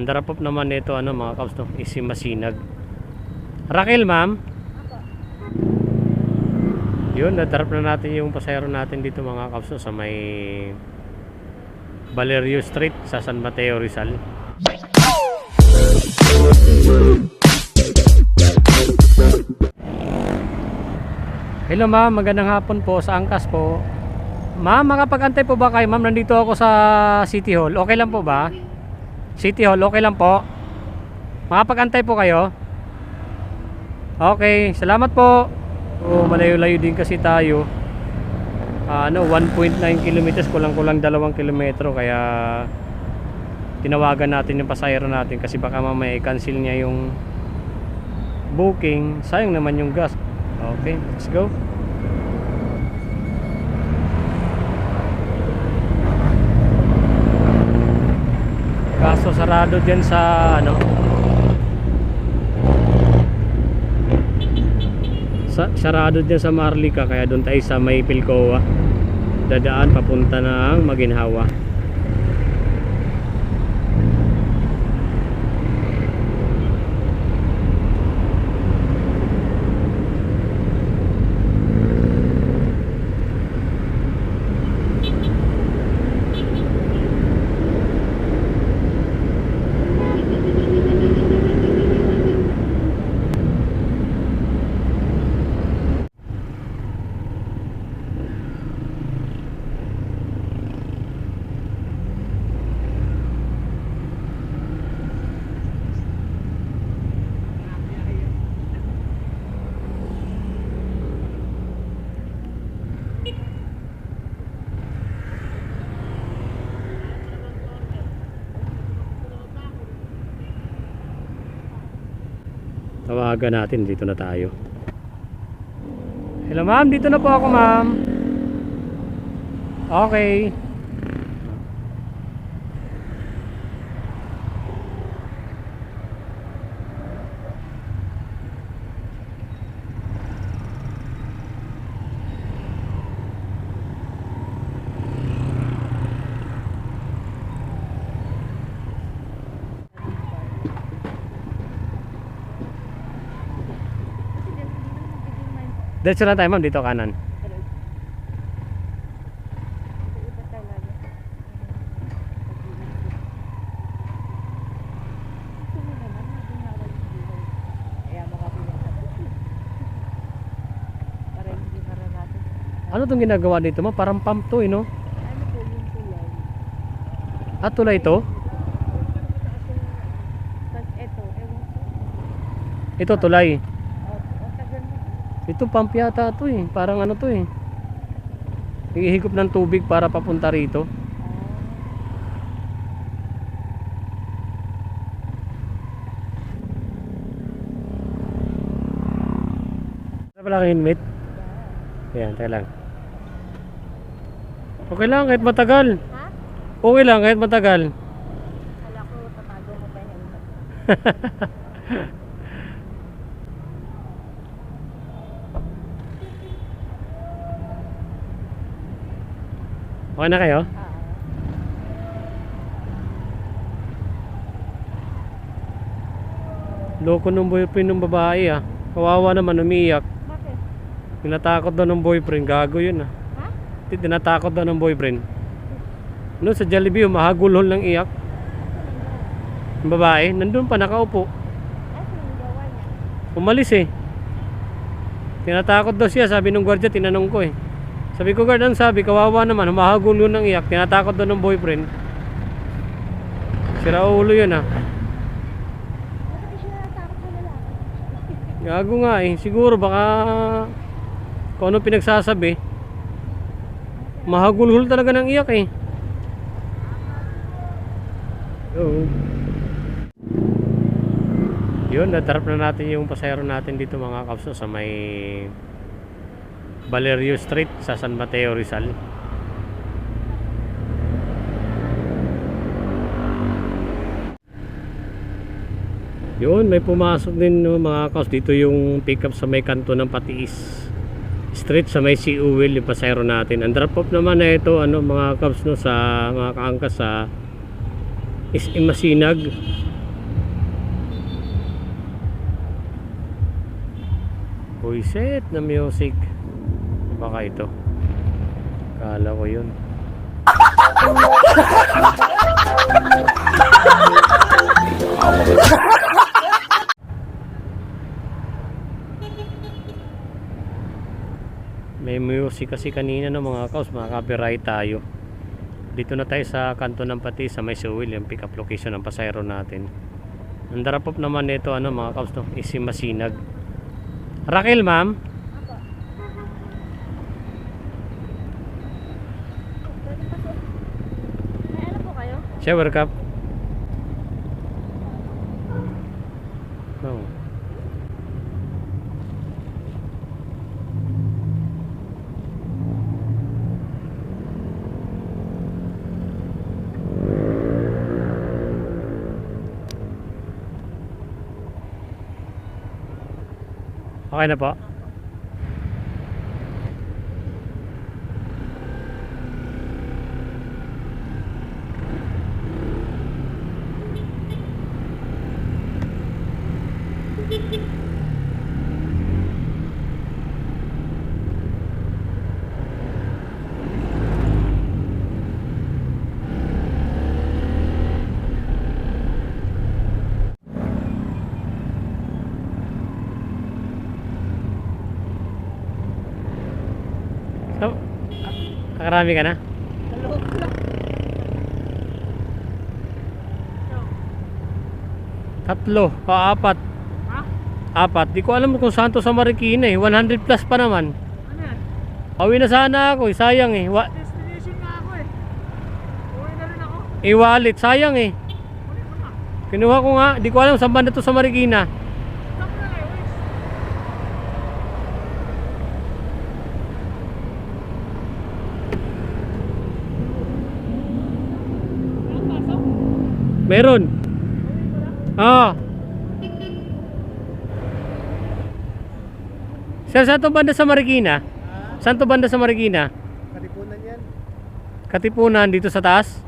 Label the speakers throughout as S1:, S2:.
S1: Ang off naman nito ano mga kaps no, is si Masinag. Raquel ma'am. Yun, na-drop na natin yung pasayro natin dito mga kaps no, sa may Valerio Street sa San Mateo Rizal. Hello ma'am, magandang hapon po sa Angkas po. Ma'am, makapag-antay po ba kayo? Ma'am, nandito ako sa City Hall. Okay lang po ba? City Hall, okay lang po. Makapag-antay po kayo? Okay, salamat po. Oh, malayo-layo din kasi tayo. Ah, ano, 1.9 kilometers, kulang-kulang 2 kilometro. Kaya tinawagan natin yung pasahero natin kasi baka mamaya i-cancel niya yung booking. Sayang naman yung gas. Okay, let's go. Kaso sarado dyan sa ano? Sa, sarado dyan sa Marlica kaya doon tayo sa may Pilcoa dadaan papunta ng Maginhawa tawagan natin dito na tayo. Hello ma'am. Dito na po ako ma'am. Okay Diretso lang tayo ma'am dito kanan ano tong ginagawa dito ma'am parang pump to eh no
S2: tulay?
S1: at tulay to
S2: Tapos eto, ewan ko.
S1: ito tulay
S2: Oh, ang tagal na.
S1: Ito pump yata to eh parang ano to eh Ihigop ng tubig para papunta rito Ano pala ang helmet? Ayan, teka lang. Okay lang kahit matagal.
S2: Ha?
S1: Okay lang kahit matagal.
S2: Kala ko, tatago mo pa yung
S1: Okay na kayo? Loko ng boyfriend ng babae ah. Kawawa naman umiyak.
S2: bakit?
S1: Tinatakot daw ng boyfriend. Gago yun ah.
S2: Ha?
S1: Ti- Tinatakot daw ng boyfriend. No, sa Jollibee, mahagulhol ng iyak. Yung babae, nandun pa nakaupo. Umalis eh. Tinatakot daw siya, sabi ng gwardiya, tinanong ko eh. Sabi ko, guard, ang sabi, kawawa naman, humahagulo ng iyak, tinatakot daw ng boyfriend. Sira ulo yun ah. Gago nga eh, siguro baka kung ano pinagsasabi. Mahagulhol talaga ng iyak eh. Oo. Yun, natrap na natin yung pasayro natin dito mga kapso sa may Valerio Street sa San Mateo Rizal. Yun may pumasok din no, mga kaos. Dito yung pickup sa may kanto ng Patiis Street sa may CU wheel yung pasayro natin. Ang drop off naman na ito ano, mga kaos no, sa mga kaangkas sa SM Masinag. Boy set na music. Baka ito. Kala ko yun. May music kasi kanina ng mga kaos, mga copyright tayo. Dito na tayo sa kanto ng pati sa may Suwil, yung pick up location ng pasayro natin. Ang darapop naman nito ano mga kaos to, isi masinag. Raquel ma'am,
S2: Apo. Pwede pa po. May ano po kayo?
S1: shower cup. Oh. Okay na po. Kakarami ka na? Tatlo, o apat.
S2: Ha?
S1: Apat. Di ko alam kung saan to sa Marikina eh. 100 plus pa naman.
S2: Ano yan?
S1: Pauwi na sana ako eh. Sayang eh. Wa
S2: Destination nga ako eh. Uwi na rin ako.
S1: e-wallet. Sayang eh.
S2: Mo na.
S1: Kinuha ko nga. Di ko alam saan banda to sa Marikina.
S2: Saan mo na kayo? Uwi. Ang pasok?
S1: Meron. Ah. Sir, saan to banda sa Marikina? Saan to banda sa Marikina?
S3: Katipunan yan.
S1: Katipunan dito sa taas?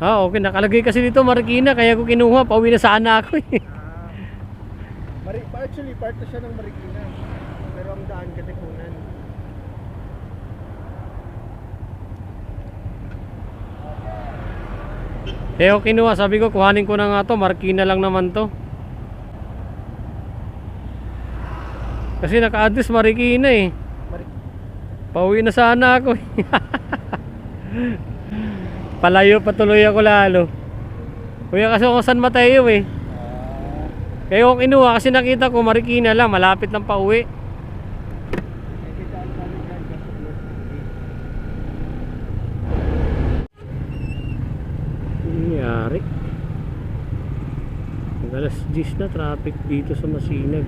S3: Ano.
S1: Ah, okay. Nakalagay kasi dito Marikina. Kaya ko kinuha. Pauwi na sana ako eh.
S3: Ah, Mari, actually, part na siya ng Marikina. Pero ang daan Katipunan.
S1: Eh, ako kinuha. Sabi ko, kuhanin ko na nga to. Marikina lang naman to. Kasi naka-address Marikina eh. Pauwi na sana ako eh. Palayo patuloy ako lalo. Kuya kasi ako San Mateo eh.
S3: Ah,
S1: Kaya ako kinuha kasi nakita ko Marikina lang. Malapit lang pauwi.
S3: hindi daan kami dyan kasi close to the gate.
S1: Ano nangyari? Ang alas 10 na traffic dito sa Masinag.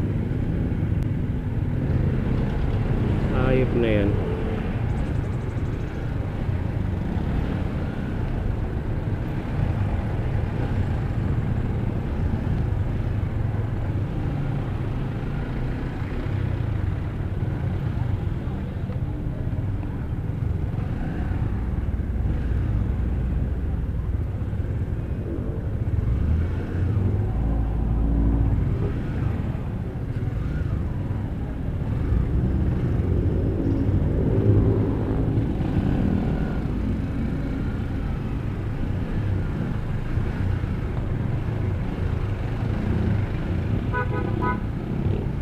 S1: Ayop na yan.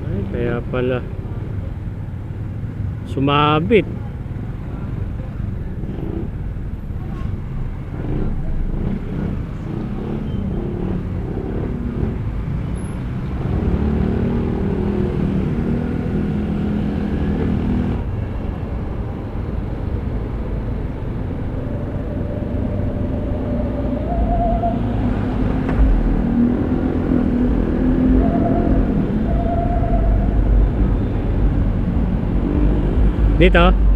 S1: Ay, kaya pala. Sumabit. Dito?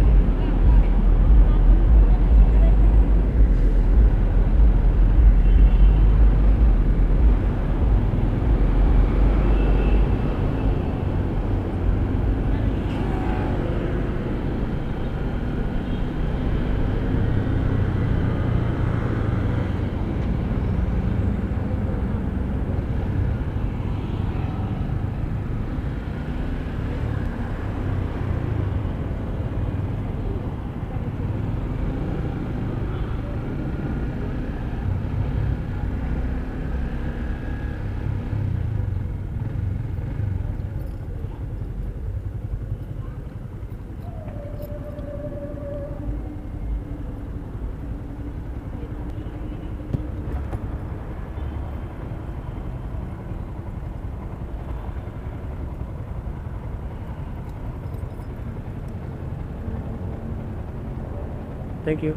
S1: Thank you.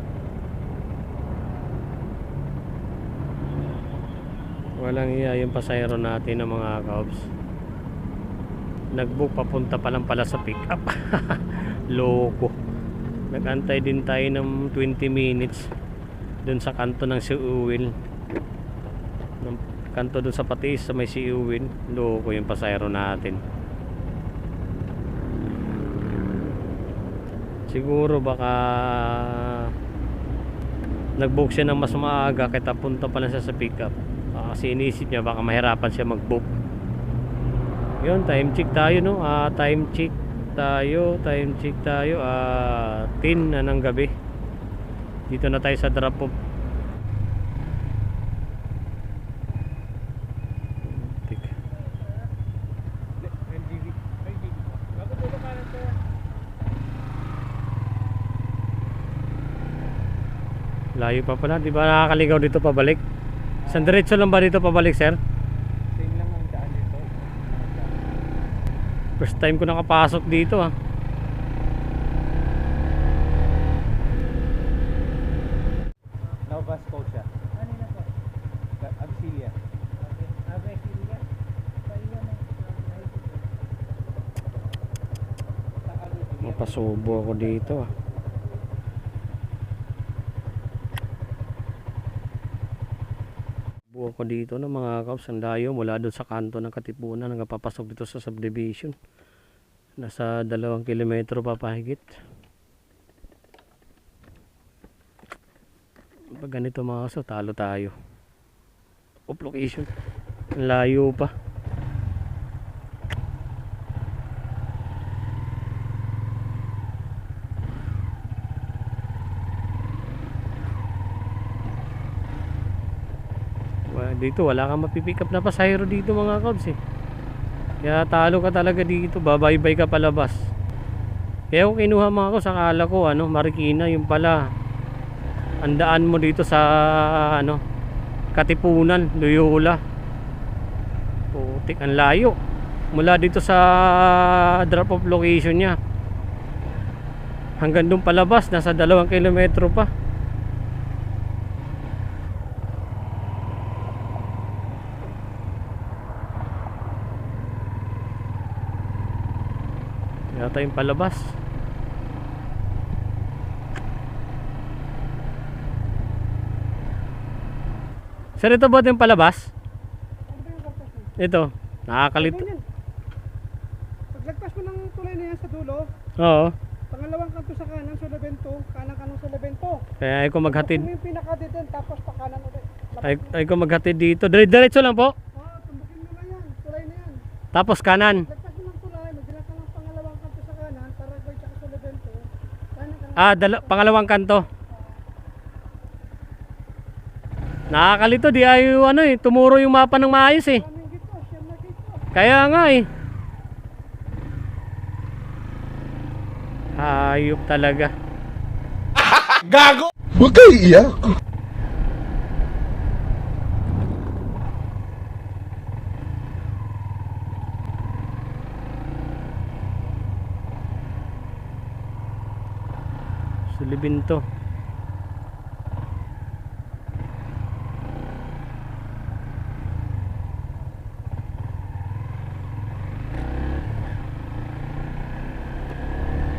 S1: Walang iya yung pasayro natin ng mga kaobs. Nagbook papunta pa lang pala sa pick up. Loko. Nagantay din tayo ng 20 minutes dun sa kanto ng si Uwin. Ng kanto dun sa Patis sa may si Uwin. Loko yung pasayro natin. Siguro baka nag-book siya ng mas maaga kahit punta pa lang siya sa pickup. Ah, kasi inisip niya baka mahirapan siya mag-book. Yun, time check tayo no. Ah, time check tayo, time check tayo. Ah, 10 na ng gabi. Dito na tayo sa drop off. Tik.
S3: LGV. LGV. Bakit dito ka na to?
S1: Layo pa pala, di ba nakakaligaw dito pabalik? San diretso lang ba dito pabalik, sir?
S3: Same lang ang daan nito.
S1: First time ko nakapasok dito ah.
S3: Nova Scotia. Ano na po? Abyssinia.
S1: Mapasubo ako dito ah. Ako dito ng mga kaps ang dayo mula doon sa kanto ng Katipunan hanggang papasok dito sa subdivision. Nasa dalawang kilometro pa pahigit. Pag ganito mga kaso, talo tayo. Off location. Ang layo pa. Dito wala kang mapipick up na pasahero dito mga kabs eh. Kaya talo ka talaga dito, babaybay ka palabas. Kaya kung kinuha mga kabs, akala ko ano, Marikina yung pala. Ang daan mo dito sa ano, Katipunan, Loyola. Putik, ang layo. Mula dito sa drop off location niya. Hanggang doon palabas, nasa dalawang kilometro pa. Yata yung palabas. Sir, ito ba yung palabas? Ito. Nakakalito.
S3: Ganyan. Paglagpas mo ng tulay na yan sa dulo,
S1: Oo.
S3: pangalawang kanto sa kanan, sa Labento, kanan kanong sa Labento.
S1: Kaya ay ko maghatid.
S3: Kung yung pinaka-detent, tapos pa kanan ulit.
S1: Ay, ay ko maghatid dito. Dire diretso lang po.
S3: Ah, tumbukin mo na yan, tulay na yan.
S1: Tapos kanan.
S3: Lagpas mo ng tulay, magdala ka ng pangalawang kanto sa kanan, Paraguay tsaka sa Labento. Kanan kanong
S1: Ah, dala- pangalawang kanto. Nakakalito di ay ano eh, tumuro yung mapa ng maayos eh. Kaya nga eh. Hayop talaga.
S4: Huwag kayo iiyak.
S1: Sulibin to.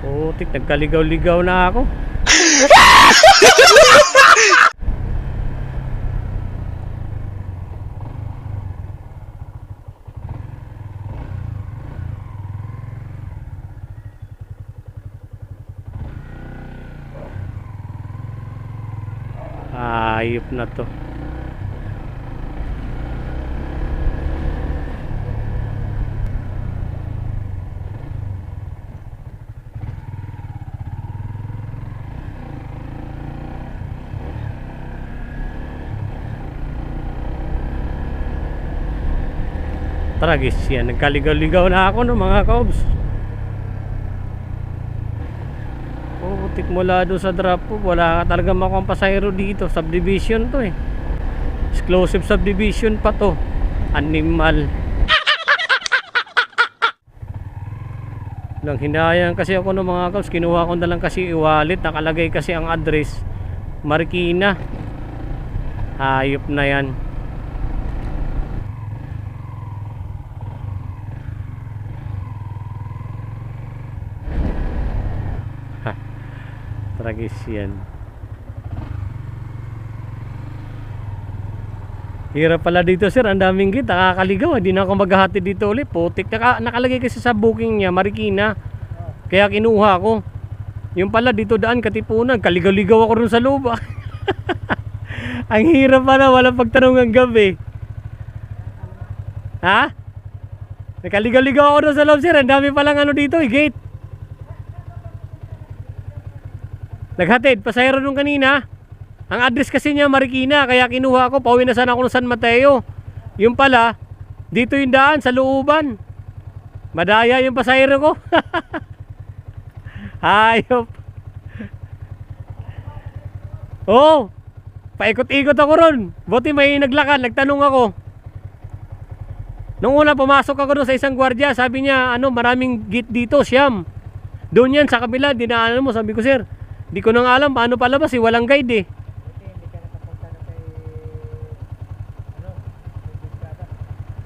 S1: Putik, nagkaligaw-ligaw na ako. Ayop na to. Tragis yan. Nagkaligaw-ligaw na ako no mga kaobs. Putik mula doon sa drop. Wala ka talaga makuha pasahero dito. Subdivision to eh. Exclusive subdivision pa to. Animal. Lang hinayang kasi ako ng mga kaps, kinuha ko na lang kasi i-wallet, nakalagay kasi ang address Marikina. Hayop na yan. Ha, Tragis yan. Hirap pala dito sir, ang daming gate, nakakaligaw, hindi na ako maghahati dito ulit. Putik, Naka, nakalagay kasi sa booking niya, Marikina. Kaya kinuha ko. Yung pala dito daan katipunan, kaligaw-ligaw ako rin sa loob. ah. ang hirap pala, walang pagtanong ng gabi. Ha? Nakaligaw-ligaw ako doon sa loob sir, ang dami palang ano dito, eh, gate. Naghatid, pasahero nung kanina. Ang address kasi niya Marikina, kaya kinuha ko, pauwi na sana ako ng San Mateo. Yung pala, dito yung daan, sa looban. Madaya yung pasahero ko. Hayop. Oh, paikot-ikot ako ron. Buti may naglakad, nagtanong ako. Nung una pumasok ako doon sa isang gwardiya, sabi niya, ano, maraming gate dito, siyam. Doon yan, sa kabila, dinaanan mo. Sabi ko, sir, di ko nang alam paano palabas, eh, walang guide eh.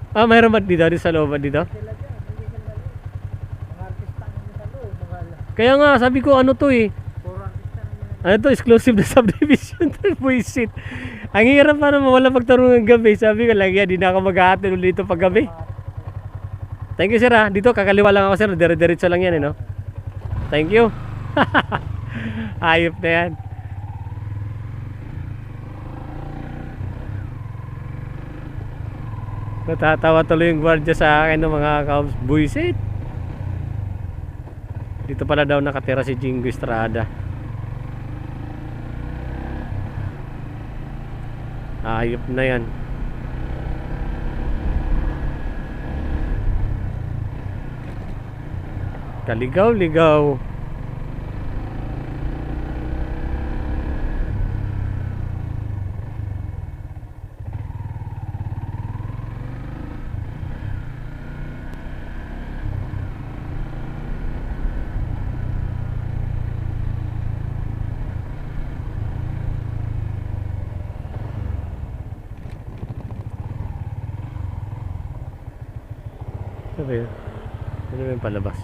S1: Ah, mayroon ba dito, sa loob ba dito?
S3: Hindi mga
S1: Kaya nga, sabi ko, ano to eh. Ano to, exclusive na subdivision. Buisit. Ang hirap para mawala pagtarong ng gabi. Sabi ko lang, yan, di na ako mag-aatin ulit dito pag gabi. Thank you sir ha. Dito kakaliwa lang ako sir. Dire-diretso lang yan eh no. Thank you. Ayop na yan. Natatawa tuloy yung gwardiya sa akin ng mga kaubs. Buisit. Dito pala daw nakatira si Jingo Estrada. Ayop na yan. Kaligaw-ligaw. Ano ba yun? Ano ba yung palabas?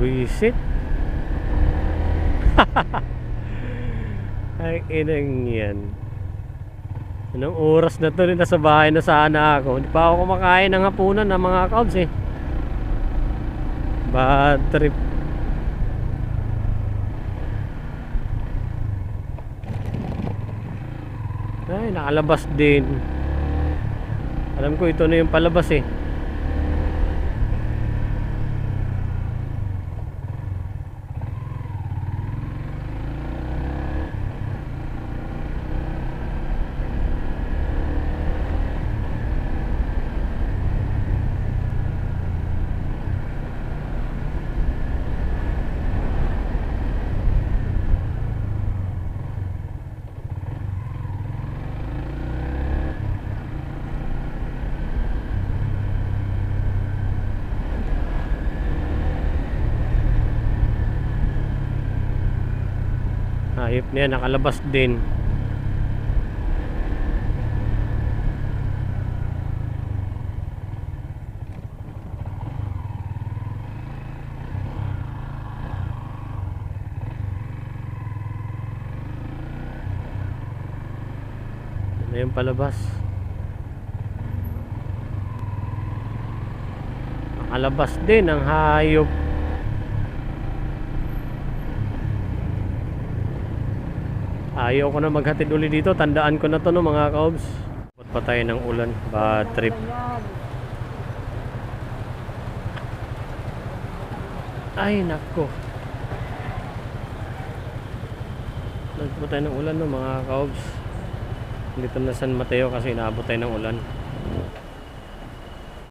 S1: Buisit. Ay, inang yan. Anong oras na to nasa bahay na sana ako. Hindi pa ako kumakain ng hapunan ng mga cubs eh. Bad trip. Nakalabas din. Alam ko ito na yung palabas eh. Hayop na yan, nakalabas din. Ano yung palabas? Nakalabas din ang hayop. Ayaw ko na maghatid uli dito. Tandaan ko na to no mga kaobs. Abot pa tayo ng ulan. Bad trip. Ay nako. Nagpo tayo ng ulan no mga kaobs. Dito na San Mateo kasi inaabot tayo ng ulan.